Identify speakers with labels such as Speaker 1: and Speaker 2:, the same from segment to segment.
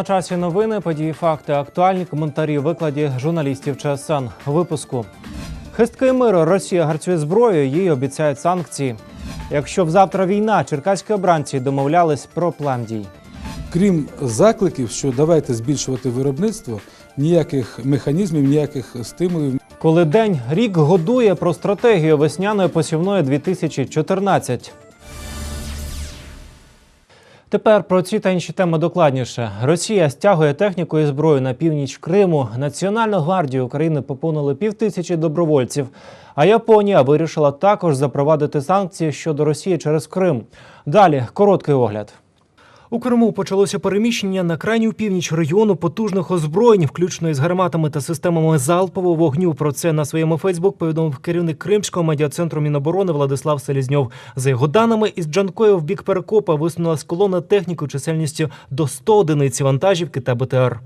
Speaker 1: На часі новини, події, факти, актуальні коментарі викладі журналістів ЧСН. Випуску хистки миру Росія гарцює зброєю, їй обіцяють санкції. Якщо взавтра війна, черкаські обранці домовлялись про план дій.
Speaker 2: Крім закликів, що давайте збільшувати виробництво, ніяких механізмів, ніяких стимулів
Speaker 1: Коли день рік годує про стратегію весняної посівної 2014. Тепер про ці та інші теми докладніше. Росія стягує техніку і зброю на північ Криму. Національну гвардію України поповнили півтисячі добровольців. А Японія вирішила також запровадити санкції щодо Росії через Крим. Далі короткий огляд. У Криму почалося переміщення на крайню північ регіону потужних озброєнь, включно із гарматами та системами залпового вогню. Про це на своєму Фейсбук повідомив керівник Кримського медіа-центру Міноборони Владислав Селізньов. За його даними, із Джанкою в бік Перекопа висунулась колона техніки чисельністю до 100 одиниць вантажівки та БТР.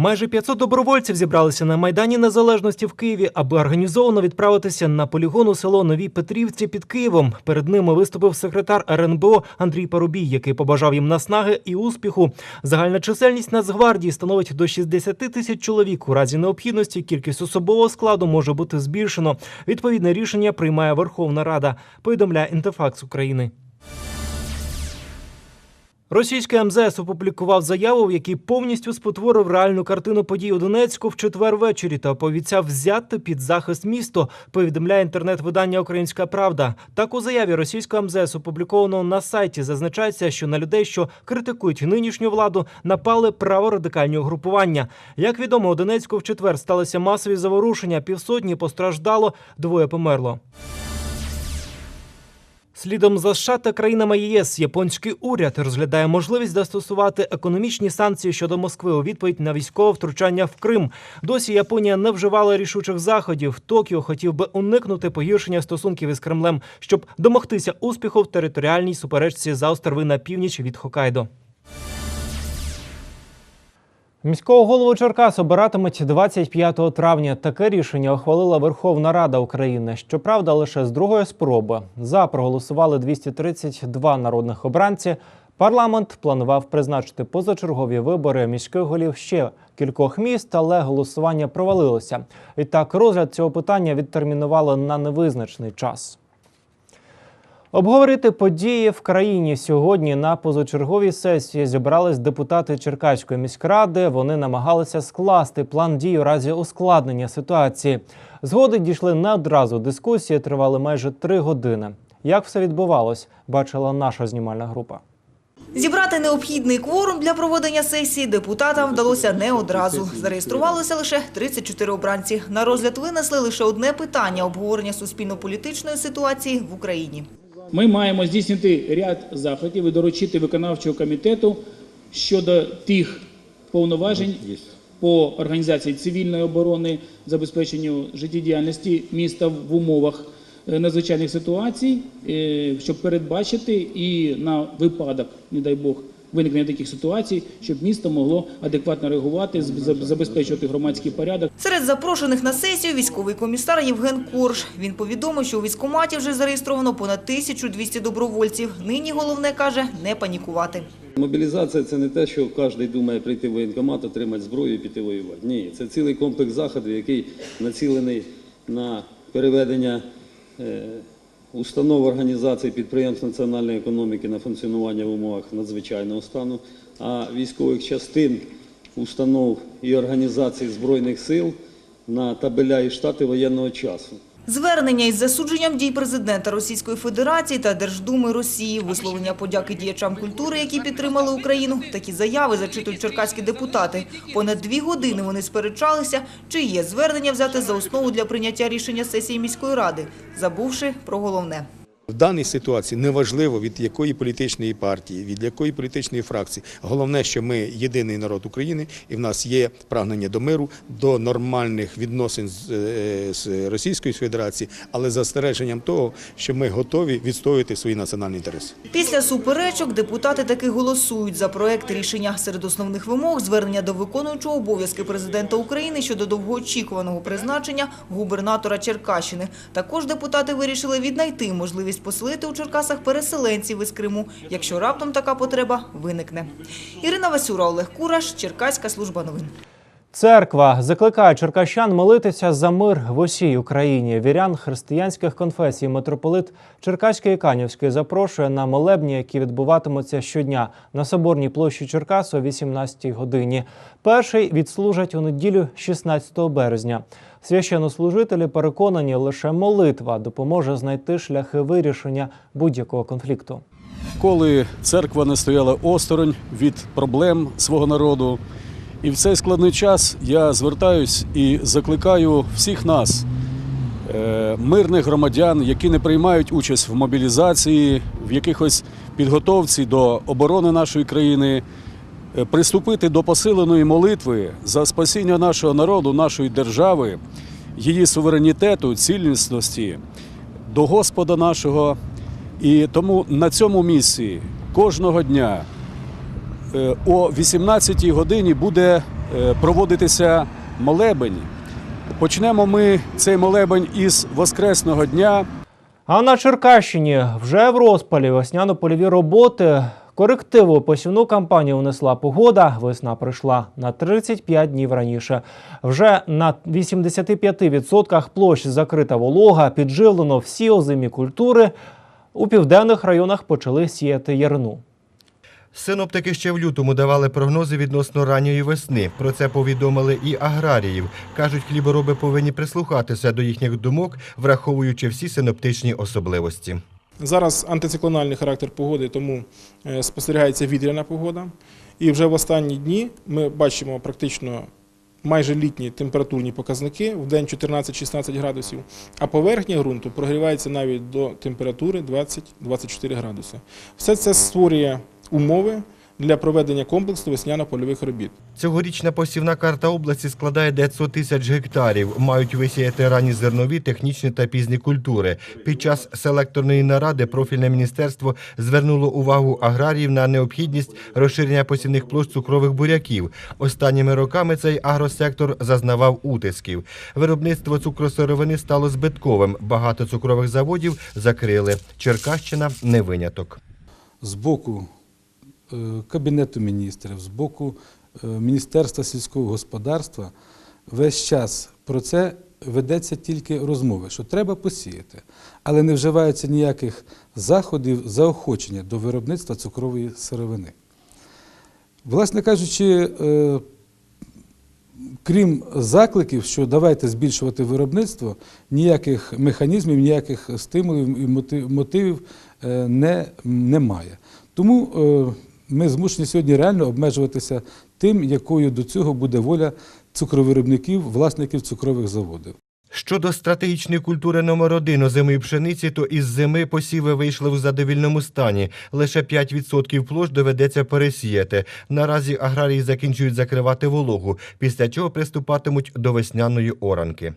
Speaker 1: Майже 500 добровольців зібралися на майдані Незалежності в Києві, аби організовано відправитися на полігон у село Нові Петрівці під Києвом. Перед ними виступив секретар РНБО Андрій Парубій, який побажав їм наснаги і успіху. Загальна чисельність Нацгвардії становить до 60 тисяч чоловік. У разі необхідності кількість особового складу може бути збільшено. Відповідне рішення приймає Верховна Рада. Повідомляє Інтефакс України. Російський МЗС опублікував заяву, в якій повністю спотворив реальну картину подій у Донецьку в четвер ввечері та пообіцяв взяти під захист місто. Повідомляє інтернет-видання Українська Правда. Так у заяві російського МЗС, опублікованого на сайті, зазначається, що на людей, що критикують нинішню владу, напали праворадикальні угрупування. Як відомо, у Донецьку в четвер сталися масові заворушення. Півсотні постраждало, двоє померло. Слідом за США та країнами ЄС японський уряд розглядає можливість застосувати економічні санкції щодо Москви у відповідь на військове втручання в Крим. Досі Японія не вживала рішучих заходів. Токіо хотів би уникнути погіршення стосунків із Кремлем, щоб домогтися успіху в територіальній суперечці за острови на північ від Хокайдо. Міського голову Черкас обиратимуть 25 травня. Таке рішення ухвалила Верховна Рада України. Щоправда, лише з другої спроби. За проголосували 232 народних обранці. Парламент планував призначити позачергові вибори міських голів ще кількох міст, але голосування провалилося. Відтак розгляд цього питання відтермінували на невизначений час. Обговорити події в країні сьогодні на позачерговій сесії зібрались депутати Черкаської міськради. Вони намагалися скласти план дій у разі ускладнення ситуації. Згоди дійшли не одразу. Дискусії тривали майже три години. Як все відбувалось, бачила наша знімальна група.
Speaker 3: Зібрати необхідний кворум для проведення сесії депутатам вдалося не одразу. Зареєструвалося лише 34 обранці. На розгляд винесли лише одне питання – обговорення суспільно-політичної ситуації в Україні.
Speaker 4: Ми маємо здійснити ряд заходів і доручити виконавчого комітету щодо тих повноважень по організації цивільної оборони, забезпеченню життєдіяльності міста в умовах е, надзвичайних ситуацій, е, щоб передбачити і на випадок, не дай Бог, виникнення таких ситуацій, щоб місто могло адекватно реагувати, з- забезпечувати громадський порядок.
Speaker 3: Серед запрошених на сесію військовий комісар Євген Корж. Він повідомив, що у військкоматі вже зареєстровано понад 1200 добровольців. Нині головне, каже, не панікувати.
Speaker 5: Мобілізація це не те, що кожен думає прийти в воєнкомат, отримати зброю і піти воювати. Ні, це цілий комплекс заходів, який націлений на переведення е, установ організацій підприємств національної економіки на функціонування в умовах надзвичайного стану, а військових частин, установ і організацій Збройних сил на табеля і штати воєнного часу.
Speaker 3: Звернення із засудженням дій президента Російської Федерації та Держдуми Росії, висловлення подяки діячам культури, які підтримали Україну. Такі заяви зачитують черкаські депутати. Понад дві години вони сперечалися, чи є звернення взяти за основу для прийняття рішення сесії міської ради, забувши про головне.
Speaker 6: В даній ситуації неважливо від якої політичної партії, від якої політичної фракції. Головне, що ми єдиний народ України, і в нас є прагнення до миру, до нормальних відносин з, е, Російською Федерацією, але застереженням того, що ми готові відстоювати свої національні інтереси.
Speaker 3: Після суперечок депутати таки голосують за проект рішення. Серед основних вимог – звернення до виконуючого обов'язки президента України щодо довгоочікуваного призначення губернатора Черкащини. Також депутати вирішили віднайти можливість можливість поселити у Черкасах переселенців із Криму, якщо раптом така потреба виникне. Ірина Васюра, Олег Кураш, Черкаська служба новин.
Speaker 1: Церква закликає черкащан молитися за мир в усій Україні. Вірян християнських конфесій митрополит Черкаський і Канівський запрошує на молебні, які відбуватимуться щодня на соборній площі Черкас о 18 годині. Перший відслужать у неділю 16 березня. Священнослужителі переконані, лише молитва допоможе знайти шляхи вирішення будь-якого конфлікту.
Speaker 7: коли церква не стояла осторонь від проблем свого народу. І в цей складний час я звертаюсь і закликаю всіх нас, е, мирних громадян, які не приймають участь в мобілізації, в якихось підготовці до оборони нашої країни, е, приступити до посиленої молитви за спасіння нашого народу, нашої держави, її суверенітету, цілісності, до Господа нашого. І тому на цьому місці кожного дня о 18-й годині буде е, проводитися молебень. Почнемо ми цей молебень із Воскресного дня.
Speaker 1: А на Черкащині вже в розпалі весняно-польові роботи. Корективу посівну кампанію внесла погода. Весна прийшла на 35 днів раніше. Вже на 85% площ закрита волога, підживлено всі озимі культури. У південних районах почали сіяти ярину.
Speaker 8: Синоптики ще в лютому давали прогнози відносно ранньої весни. Про це повідомили і аграріїв. Кажуть, хлібороби повинні прислухатися до їхніх думок, враховуючи всі синоптичні особливості.
Speaker 9: Зараз антициклональний характер погоди, тому е, спостерігається вітряна погода. І вже в останні дні ми бачимо практично майже літні температурні показники, в день 14-16 градусів, а поверхня ґрунту прогрівається навіть до температури 20-24 градуси. Все це створює умови для проведення комплексу весняно-польових робіт.
Speaker 8: Цьогорічна посівна карта області складає 900 тисяч гектарів. Мають висіяти ранні зернові, технічні та пізні культури. Під час селекторної наради профільне міністерство звернуло увагу аграріїв на необхідність розширення посівних площ цукрових буряків. Останніми роками цей агросектор зазнавав утисків. Виробництво цукросировини стало збитковим. Багато цукрових заводів закрили. Черкащина не виняток.
Speaker 2: з боку Кабінету міністрів, з боку е, Міністерства сільського господарства весь час про це ведеться тільки розмови, що треба посіяти, але не вживається ніяких заходів заохочення до виробництва цукрової сировини. Власне кажучи, е, крім закликів, що давайте збільшувати виробництво, ніяких механізмів, ніяких стимулів і мотивів е, не, немає. Тому е, ми змушені сьогодні реально обмежуватися тим, якою до цього буде воля цукровиробників, власників цукрових заводів.
Speaker 8: Щодо стратегічної культури номер один озимої пшениці, то із зими посіви вийшли в задовільному стані. Лише 5% площ доведеться пересіяти. Наразі аграрії закінчують закривати вологу, після чого приступатимуть до весняної оранки.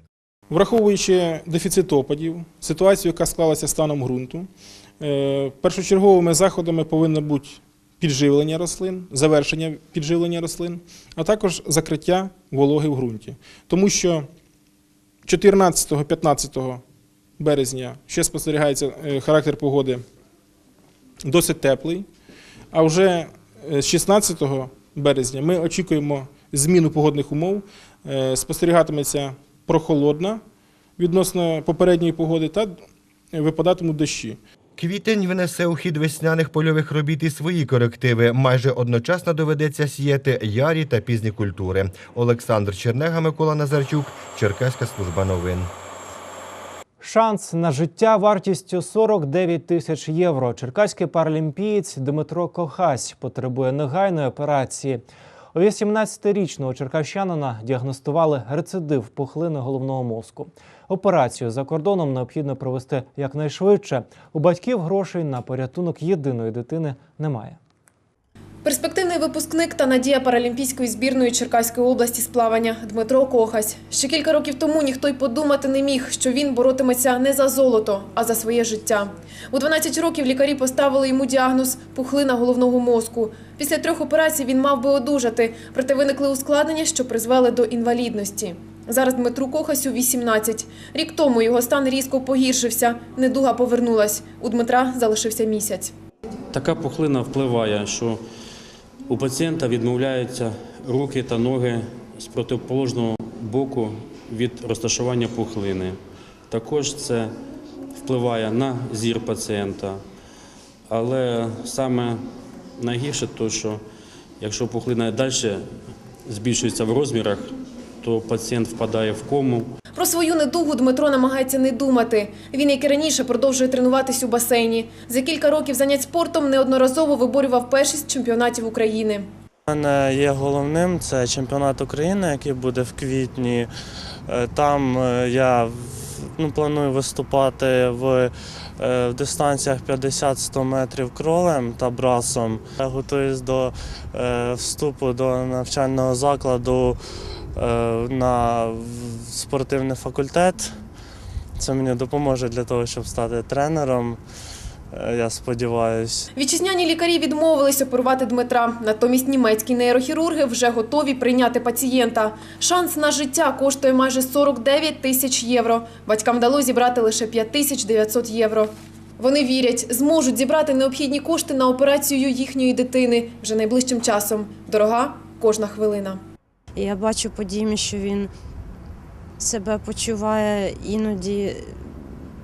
Speaker 9: Враховуючи дефіцит опадів, ситуацію, яка склалася станом ґрунту, е, першочерговими заходами повинно бути підживлення рослин, завершення підживлення рослин, а також закриття вологи в ґрунті. Тому що 14-15 березня ще спостерігається е, характер погоди досить теплий, а вже е, з 16 березня ми очікуємо зміну погодних умов, Е, спостерігатиметься прохолодна відносно попередньої погоди та випадатимуть дощі.
Speaker 8: Квітень внесе у хід весняних польових робіт і свої корективи. Майже одночасно доведеться сіяти ярі та пізні культури. Олександр Чернега, Микола Назарчук, Черкаська служба новин.
Speaker 1: Шанс на життя вартістю 49 тисяч євро. Черкаський паралімпієць Дмитро Кохась потребує негайної операції. У 18-річного черкащанина діагностували рецидив пухлини головного мозку. Операцію за кордоном необхідно провести якнайшвидше. У батьків грошей на порятунок єдиної дитини немає.
Speaker 10: Перспективний випускник та надія паралімпійської збірної Черкаської області з плавання Дмитро Кохась. Ще кілька років тому ніхто й подумати не міг, що він боротиметься не за золото, а за своє життя. У 12 років лікарі поставили йому діагноз пухлина головного мозку. Після трьох операцій він мав би одужати, проте виникли ускладнення, що призвели до інвалідності. Зараз Дмитру Кохасю 18. Рік тому його стан різко погіршився. Недуга повернулась. У Дмитра залишився місяць.
Speaker 11: Така пухлина впливає, що у пацієнта відмовляються руки та ноги з протиположного боку від розташування пухлини. Також це впливає на зір пацієнта. Але саме найгірше, то, що якщо пухлина далі збільшується в розмірах, то пацієнт впадає в кому.
Speaker 10: Про свою недугу Дмитро намагається не думати. Він, як і раніше, продовжує тренуватись у басейні. За кілька років занять спортом неодноразово виборював першість чемпіонатів України.
Speaker 12: У мене є головним це чемпіонат України, який буде в квітні. Е, Там е, я ну, планую виступати в, е, в дистанціях 50-100 метрів кролем та брасом. Я готуюсь до вступу до навчального закладу на спортивний факультет. Це мені допоможе для того, щоб стати тренером. е, Я сподіваюся.
Speaker 10: Вітчизняні лікарі відмовились оперувати Дмитра. Натомість німецькі нейрохірурги вже готові прийняти пацієнта. Шанс на життя коштує майже 49 тисяч євро. Батькам вдалося зібрати лише 5 тисяч 900 євро. Вони вірять, зможуть зібрати необхідні кошти на операцію їхньої дитини вже найближчим часом. Дорога кожна хвилина.
Speaker 13: Я бачу по Дімі, що він себе почуває іноді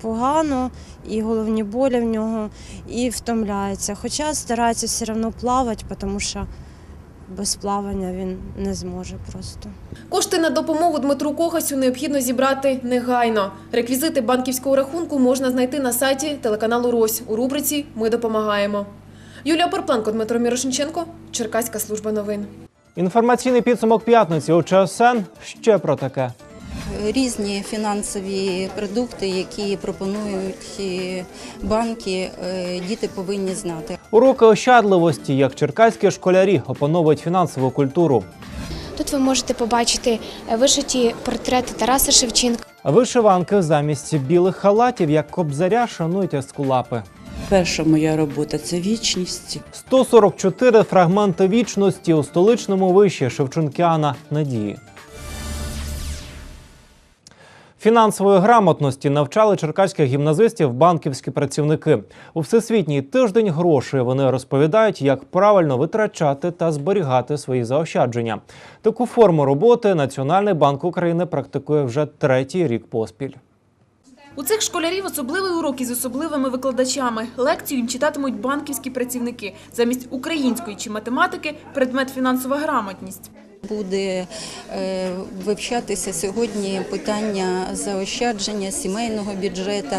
Speaker 13: погано, і головні болі в нього, і втомляється. Хоча старається все одно плавати, тому що без плавання він не зможе просто.
Speaker 10: Кошти на допомогу Дмитру Кохасю необхідно зібрати негайно. Реквізити банківського рахунку можна знайти на сайті телеканалу Рось у рубриці Ми допомагаємо. Юлія Порпленко, Дмитро Мірошниченко, Черкаська служба новин.
Speaker 1: Інформаційний підсумок п'ятниці у ЧСН ще про таке.
Speaker 14: різні фінансові продукти, які пропонують е, банки, е, діти повинні знати.
Speaker 1: Уроки ощадливості, як черкаські школярі опановують фінансову культуру.
Speaker 15: Тут ви можете побачити е, вишиті портрети Тараса Шевченка.
Speaker 1: Вишиванки замість білих халатів, як кобзаря, шанують ескулапи.
Speaker 16: Перша моя робота це вічність.
Speaker 1: 144 фрагменти вічності у столичному виші Шевченкіана Надії. Фінансової грамотності навчали черкаських гімназистів банківські працівники. У всесвітній тиждень грошей вони розповідають, як правильно витрачати та зберігати свої заощадження. Таку форму роботи Національний банк України практикує вже третій рік поспіль.
Speaker 17: У цих школярів особливий урок із особливими викладачами. Лекцію їм читатимуть банківські працівники. Замість української чи математики – предмет фінансова грамотність.
Speaker 14: Буде е, вивчатися сьогодні питання заощадження сімейного бюджету,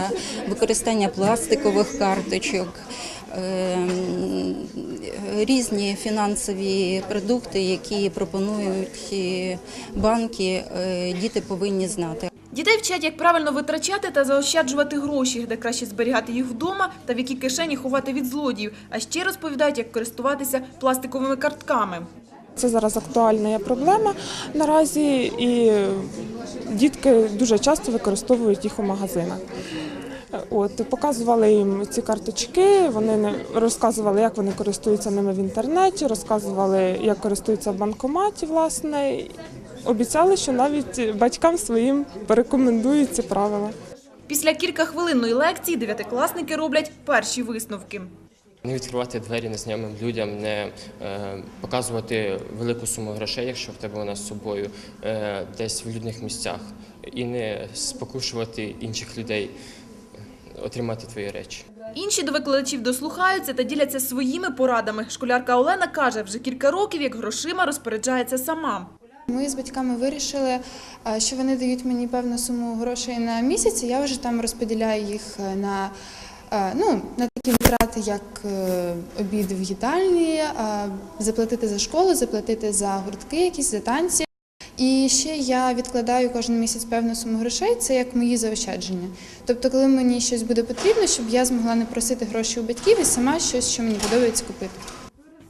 Speaker 14: використання пластикових карточок. е, Різні фінансові продукти, які пропонують е, банки, діти повинні знати.
Speaker 17: Дітей вчать, як правильно витрачати та заощаджувати гроші, де краще зберігати їх вдома та в які кишені ховати від злодіїв. А ще розповідають, як користуватися пластиковими картками.
Speaker 18: Це зараз актуальна проблема наразі, і дітки дуже часто використовують їх у магазинах. От показували їм ці карточки, вони розказували, як вони користуються ними в інтернеті, розказували, як користуються в банкоматі, власне. Обіцяли, що навіть батькам своїм порекомендують ці правила.
Speaker 17: Після кількахвилинної лекції дев'ятикласники роблять перші висновки.
Speaker 19: Не відкривати двері незнайомим людям, не е, показувати велику суму грошей, якщо в тебе вона з собою, е, десь в людних місцях, і не спокушувати інших людей е, отримати твої речі.
Speaker 17: Інші до викладачів дослухаються та діляться своїми порадами. Школярка Олена каже, вже кілька років як грошима розпоряджається сама.
Speaker 20: Ми з батьками вирішили, е, що вони дають мені певну суму грошей на місяць, і я вже там розподіляю їх е, на, е, ну, на такі витрати, як обід в їдальні, заплатити за школу, заплатити за гуртки, якісь за танці. І ще я відкладаю кожен місяць певну суму грошей, це як мої заощадження. Тобто, коли мені щось буде потрібно, щоб я змогла не просити гроші у батьків і сама щось, що мені подобається купити.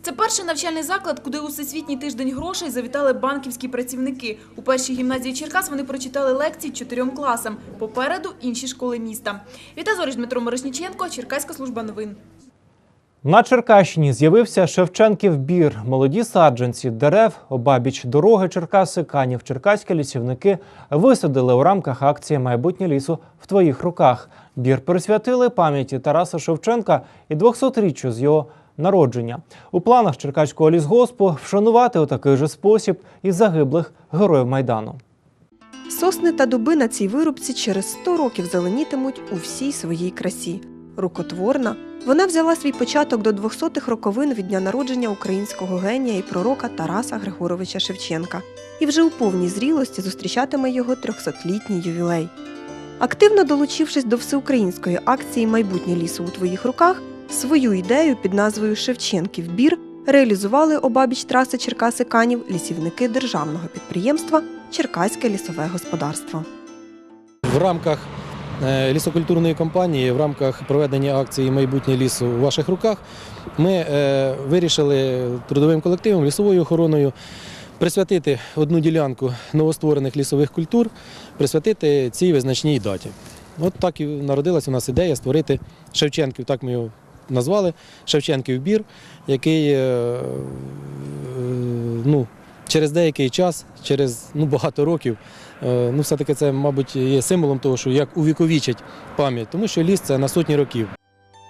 Speaker 17: Це перший навчальний заклад, куди у Всесвітній тиждень грошей завітали банківські працівники. У першій гімназії Черкас вони прочитали лекції чотирьом класам. Попереду інші школи міста. Віта Зоріч, Дмитро Мирошніченко, Черкаська служба новин.
Speaker 1: На Черкащині з'явився Шевченків бір. Молоді саджанці дерев обабіч дороги Черкаси Канів. Черкаські лісівники висадили у рамках акції Майбутнє лісу в твоїх руках. Бір присвятили пам'яті Тараса Шевченка і 200-річчю з його народження. У планах Черкаського лісгоспу вшанувати у такий же спосіб і загиблих героїв Майдану.
Speaker 21: Сосни та дуби на цій вирубці через 100 років зеленітимуть у всій своїй красі. Рукотворна, вона взяла свій початок до 200-х роковин від дня народження українського генія і пророка Тараса Григоровича Шевченка і вже у повній зрілості зустрічатиме його 300-літній ювілей. Активно долучившись до всеукраїнської акції Майбутнє лісу у твоїх руках, свою ідею під назвою Шевченків бір реалізували обабіч траси Черкаси Канів лісівники державного підприємства Черкаське лісове господарство.
Speaker 22: В рамках е, лісокультурної кампанії, в рамках проведення акції Майбутнє лісу у ваших руках ми е, вирішили трудовим колективом, лісовою охороною присвятити одну ділянку новостворених лісових культур, присвятити цій визначній даті. От так і народилася у нас ідея створити Шевченків, так ми його назвали, Шевченків бір, який е, е, ну, через деякий час, через ну, багато років, е, ну, все-таки це, мабуть, є символом того, що як увіковічить пам'ять, тому що ліс це на сотні років.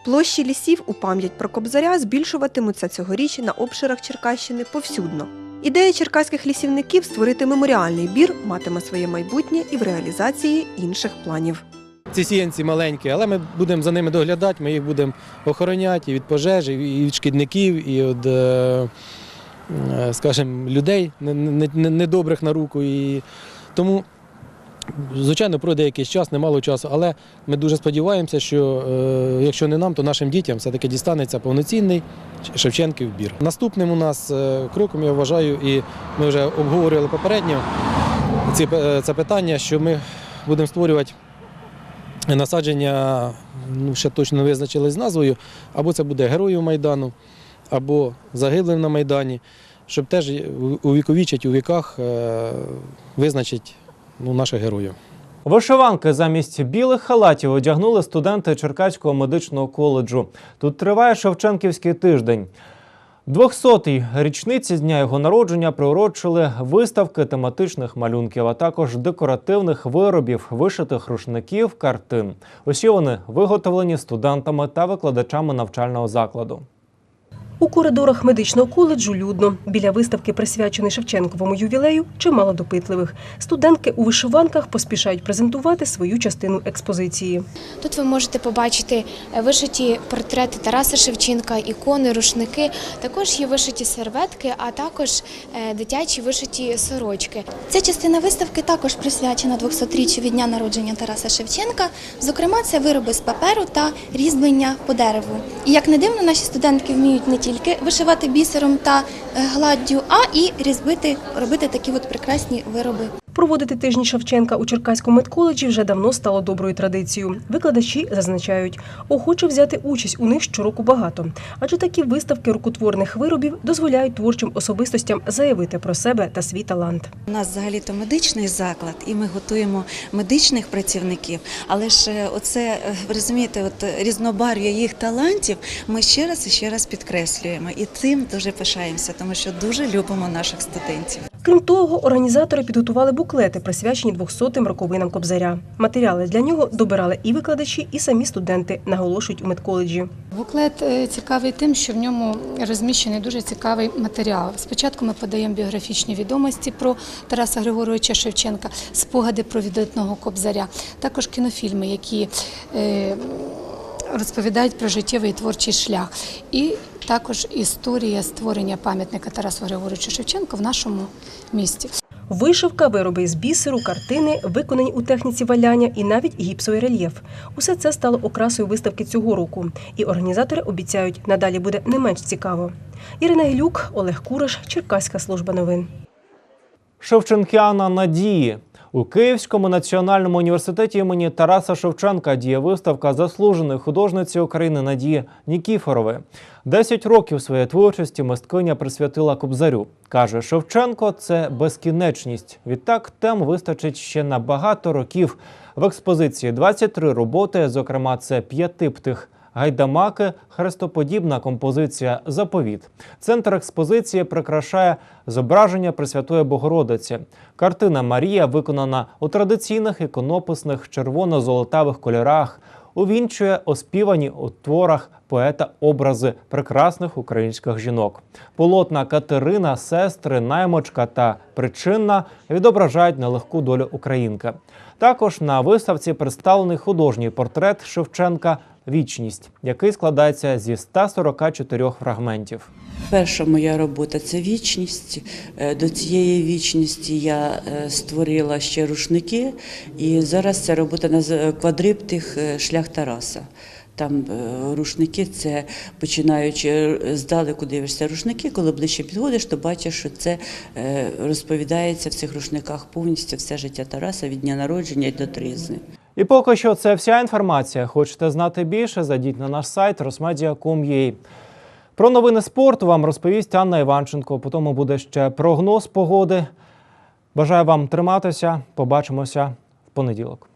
Speaker 21: Площі лісів у пам'ять про Кобзаря збільшуватимуться цьогоріч на обширах Черкащини повсюдно. Ідея черкаських лісівників створити меморіальний бір матиме своє майбутнє і в реалізації інших планів.
Speaker 22: Ці сіянці маленькі, але ми будемо за ними доглядати, ми їх будемо охороняти і від пожежі, і від шкідників, і від, е, е, скажімо, людей не- не- не- недобрих на руку. І тому, звичайно, пройде якийсь час, немало часу, але ми дуже сподіваємося, що е, якщо не нам, то нашим дітям все-таки дістанеться повноцінний Шевченків бір. Наступним у нас кроком, я вважаю, і ми вже обговорювали попередньо це питання, що ми будемо створювати насадження, ну ще точно визначили з назвою, або це буде героїв Майдану, або загиблим на Майдані, щоб теж увіковічить у віках, е, визначить ну, наших героїв.
Speaker 1: Вишиванки замість білих халатів одягнули студенти Черкаського медичного коледжу. Тут триває Шевченківський тиждень. 200-й річниці з дня його народження приурочили виставки тематичних малюнків, а також декоративних виробів, вишитих рушників, картин. Усі вони виготовлені студентами та викладачами навчального закладу.
Speaker 23: У коридорах медичного коледжу людно. Біля виставки, присвяченої Шевченковому ювілею, чимало допитливих. Студентки у вишиванках поспішають презентувати свою частину експозиції.
Speaker 15: Тут ви можете побачити е, вишиті портрети Тараса Шевченка, ікони, рушники. Також є вишиті серветки, а також е, дитячі вишиті сорочки.
Speaker 24: Ця частина виставки також присвячена 200-річчю від дня народження Тараса Шевченка. Зокрема, це вироби з паперу та різьблення по дереву. І як не дивно, наші студентки вміють не тільки вишивати бісером та е, гладдю, а і різьбити, робити такі от прекрасні вироби.
Speaker 23: Проводити тижні Шевченка у Черкаському медколеджі вже давно стало доброю традицією. Викладачі зазначають, охоче взяти участь у них щороку багато, адже такі виставки рукотворних виробів дозволяють творчим особистостям заявити про себе та свій талант.
Speaker 25: У нас взагалі-то медичний заклад, і ми готуємо медичних працівників. Але ж е, оце, е, ви розумієте, от е, різнобарв'я їх талантів ми ще раз і ще раз підкреслюємо. І цим дуже пишаємося, тому що дуже любимо наших студентів.
Speaker 23: Крім того, організатори підготували буклети, присвячені 200-м роковинам Кобзаря. Матеріали для нього добирали і викладачі, і самі студенти, наголошують у медколеджі.
Speaker 26: Буклет е, цікавий тим, що в ньому розміщений дуже цікавий матеріал. Спочатку ми подаємо біографічні відомості про Тараса Григоровича Шевченка, спогади про видатного кобзаря, також кінофільми, які е, розповідають про життєвий і творчий шлях. І також історія створення пам'ятника Тарасу Григоровичу Шевченку в нашому місті.
Speaker 23: Вишивка, вироби з бісеру, картини, виконані у техніці валяння і навіть гіпсовий рельєф. Усе це стало окрасою виставки цього року. І організатори обіцяють, надалі буде не менш цікаво. Ірина Гілюк, Олег Кураш, Черкаська служба новин.
Speaker 1: Шевченкяна надії. У Київському національному університеті імені Тараса Шевченка діє виставка заслуженої художниці України Надії Нікіфорової. Десять років своєї творчості мисткиня присвятила Кобзарю. Каже, Шевченко це безкінечність. Відтак тем вистачить ще на багато років. В експозиції 23 роботи, зокрема, це п'яти птих гайдамаки, хрестоподібна композиція Заповіт. Центр експозиції прикрашає зображення Пресвятої Богородиці. Картина Марія виконана у традиційних іконописних червоно-золотавих кольорах. Увінчує оспівані у творах поета образи прекрасних українських жінок. Полотна Катерина, сестри, наймочка та причинна відображають нелегку долю українки. Також на виставці представлений художній портрет Шевченка Вічність, який складається зі 144 фрагментів.
Speaker 16: Перша моя робота це вічність. Е, До цієї вічності я е, створила ще рушники, і зараз ця робота квадриптих е, шлях Тараса. Там рушники це починаючи здалеку дивишся рушники, коли ближче підходиш, то бачиш, що це розповідається в цих рушниках повністю все життя Тараса від дня народження до тризни.
Speaker 1: І поки що це вся інформація. Хочете знати більше? Зайдіть на наш сайт rosmedia.com.ua. Про новини спорту вам розповість Анна Іванченко. Потім буде ще прогноз погоди. Бажаю вам триматися. Побачимося в понеділок.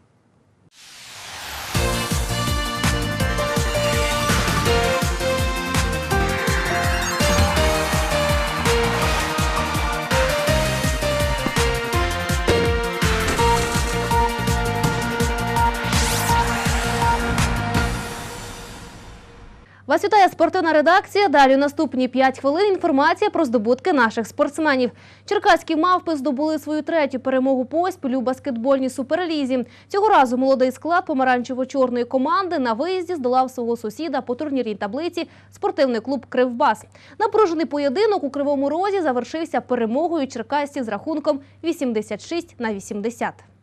Speaker 27: Вас вітає спортивна редакція. Далі наступні 5 хвилин інформація про здобутки наших спортсменів. Черкаські мавпи здобули свою третю перемогу поспіль у баскетбольній суперлізі. Цього разу молодий склад помаранчево-чорної команди на виїзді здолав свого сусіда по турнірній таблиці спортивний клуб Кривбас. Напружений поєдинок у Кривому Розі завершився перемогою черкасців з рахунком 86 на 80.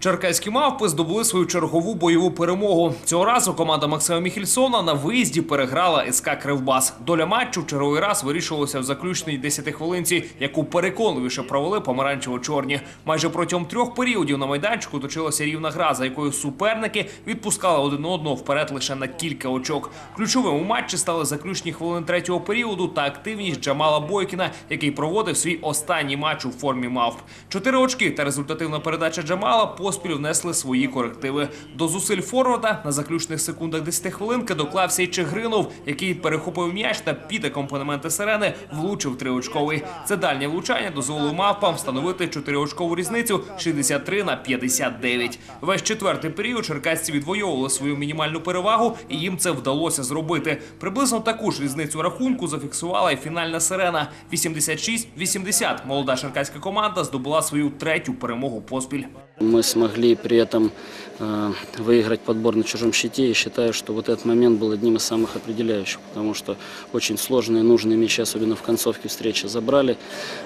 Speaker 28: Черкаські мавпи здобули свою чергову бойову перемогу. Цього разу команда Максима Міхельсона на виїзді переграла СК Кривбас. Доля матчу в черговий раз вирішувалася в заключній 10 хвилинці, яку переконливіше провели помаранчево-чорні. Майже протягом трьох періодів на майданчику точилася рівна гра, за якою суперники відпускали один одного вперед лише на кілька очок. Ключовим у матчі стали заключні хвилини третього періоду та активність Джамала Бойкіна, який проводив свій останній матч у формі мавп. Чотири очки та результативна передача Джамала поспіль внесли свої корективи. До зусиль форварда на заключних секундах 10 хвилинки доклався й Чигринов, який перехопив м'яч та під акомпанементи сирени влучив триочковий. Це дальнє влучання дозволило мавпам встановити чотириочкову різницю 63 на 59. Весь четвертий період черкасці відвоювали свою мінімальну перевагу, і їм це вдалося зробити. Приблизно таку ж різницю рахунку зафіксувала і фінальна сирена 86-80. Молода черкаська команда здобула свою третю перемогу поспіль.
Speaker 29: Мы смогли при этом э, выиграть подбор на чужом щите и считаю, что вот этот момент был одним из самых определяющих, потому что очень сложные нужные мячи, особенно в концовке встречи, забрали,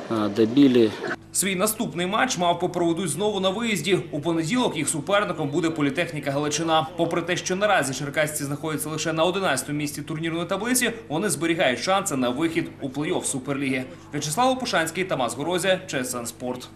Speaker 29: э, добили.
Speaker 28: Свій наступний матч мавпи проведуть знову на виїзді. У понеділок їх суперником буде політехніка Галичина. Попри те, що наразі черкасці знаходяться лише на 11-му місці турнірної таблиці, вони зберігають шанси на вихід у плей-офф Суперліги. В'ячеслав Опушанський, Тамас Горозя, ЧСН Спорт.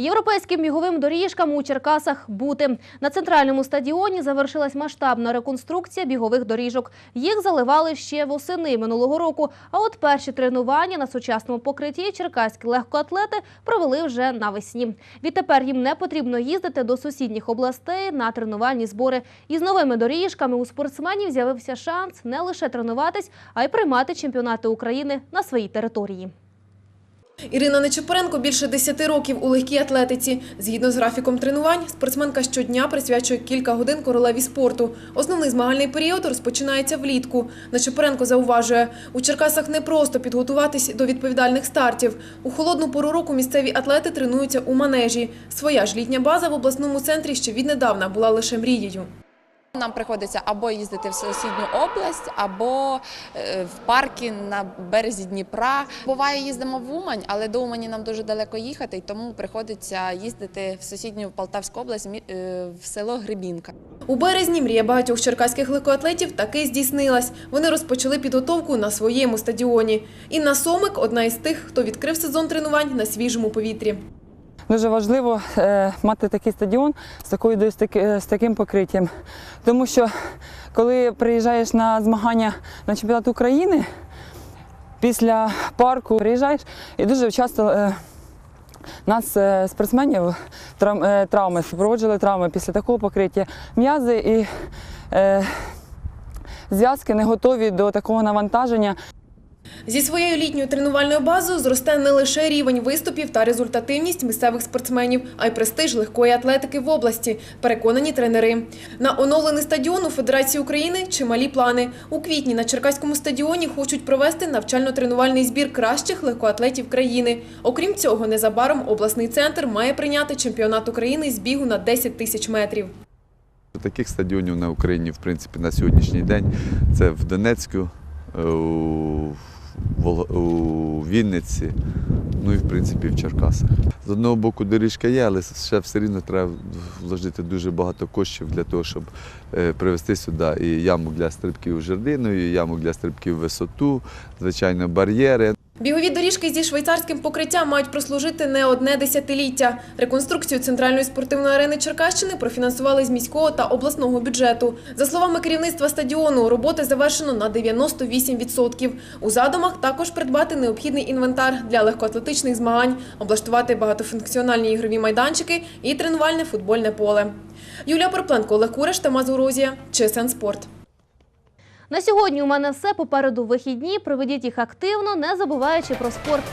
Speaker 27: Європейським біговим доріжкам у Черкасах бути на центральному стадіоні завершилась масштабна реконструкція бігових доріжок. Їх заливали ще восени минулого року. А от перші тренування на сучасному покритті черкаські легкоатлети провели вже навесні. Відтепер їм не потрібно їздити до сусідніх областей на тренувальні збори. І з новими доріжками у спортсменів з'явився шанс не лише тренуватись, а й приймати чемпіонати України на своїй території.
Speaker 10: Ірина Нечепоренко більше 10 років у легкій атлетиці. Згідно з графіком тренувань, спортсменка щодня присвячує кілька годин королеві спорту. Основний змагальний період розпочинається влітку. Нечепоренко зауважує, у Черкасах не просто підготуватись до відповідальних стартів. У холодну пору року місцеві атлети тренуються у манежі. Своя ж літня база в обласному центрі ще віднедавна була лише мрією.
Speaker 30: Нам приходиться або їздити в сусідню область, або е, в парки на березі Дніпра. Буває, їздимо в Умань, але до Умані нам дуже далеко їхати, і тому приходиться їздити в сусідню Полтавську область е, в село Гребінка.
Speaker 10: У березні мрія багатьох черкаських легкоатлетів таки здійснилась. Вони розпочали підготовку на своєму стадіоні. Інна Сомик – одна із тих, хто відкрив сезон тренувань на свіжому повітрі.
Speaker 19: Дуже важливо е, мати такий стадіон з такою з, з таким покриттям. Тому що коли приїжджаєш на змагання на чемпіонат України, після парку приїжджаєш і дуже часто е, нас, е, спортсменів, трав- е, травми, супроводжували травми після такого покриття м'язи і е, зв'язки не готові до такого навантаження.
Speaker 10: Зі своєю літньою тренувальною базою зросте не лише рівень виступів та результативність місцевих спортсменів, а й престиж легкої атлетики в області, переконані тренери. На оновлений стадіон у Федерації України чималі плани. У квітні на Черкаському стадіоні хочуть провести навчально-тренувальний збір кращих легкоатлетів країни. Окрім цього, незабаром обласний центр має прийняти чемпіонат України з бігу на 10 тисяч метрів.
Speaker 31: Таких стадіонів на Україні, в принципі, на сьогоднішній день це в Донецьку, е, у, Вінниці, ну і в принципі в Черкасах. З одного боку доріжка є, але ще все рівно треба вложити дуже багато коштів для того, щоб е, привезти сюди і яму для стрибків жердиною, і яму для стрибків висоту, звичайно, бар'єри.
Speaker 10: Бігові доріжки зі швейцарським покриттям мають прослужити не одне десятиліття. Реконструкцію центральної спортивної арени Черкащини профінансували з міського та обласного бюджету. За словами керівництва стадіону, роботи завершено на 98%. У задумах також придбати необхідний інвентар для легкоатлетичних змагань, облаштувати багатофункціональні ігрові майданчики і тренувальне футбольне поле. Юлія Порпленко, Олег Кураш, Тамаз Урозія, ЧСН Спорт.
Speaker 27: На сьогодні у мене все. Попереду вихідні. Проведіть їх активно, не забуваючи про спорт.